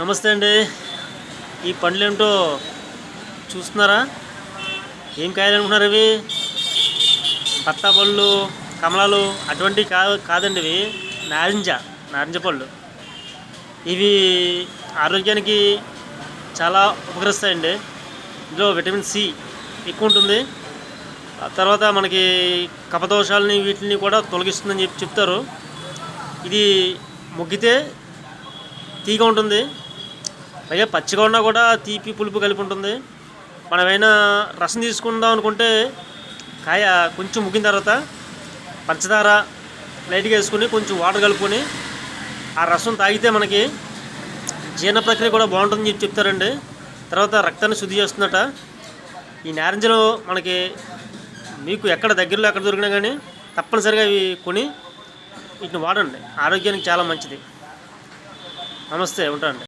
నమస్తే అండి. ఈ పండ్లు ఏంటో చూస్తున్నారా? ఏం కాయలు అనుకుంటున్నారు ఇవి? పత్తా పళ్ళు కమలాలు అటువంటివి కాదు కాదండి ఇవి. నారింజ నారింజ పళ్ళు. ఇవి ఆరోగ్యానికి చాలా ఉపకరిస్తాయండి. ఇందులో విటమిన్ సి ఎక్కువ ఉంటుంది. తర్వాత మనకి కపదోషాలని వీటిని కూడా తొలగిస్తుందని చెప్పి చెప్తారు. ఇది మొగ్గితే తీగ ఉంటుంది. పైగా పచ్చిగా ఉన్నా కూడా తీపి పులుపు కలిపి ఉంటుంది మనమైనా రసం తీసుకుందాం అనుకుంటే కాయ కొంచెం ముగ్గిన తర్వాత పంచదార లైట్గా వేసుకుని కొంచెం వాటర్ కలుపుకొని ఆ రసం తాగితే మనకి జీర్ణ ప్రక్రియ కూడా బాగుంటుందని చెప్పి చెప్తారండి. తర్వాత రక్తాన్ని శుద్ధి చేస్తుందట. ఈ నారింజలు మనకి మీకు ఎక్కడ దగ్గరలో ఎక్కడ దొరికినా కానీ తప్పనిసరిగా ఇవి కొని వీటిని వాడండి. ఆరోగ్యానికి చాలా మంచిది. నమస్తే ఉంటానండి.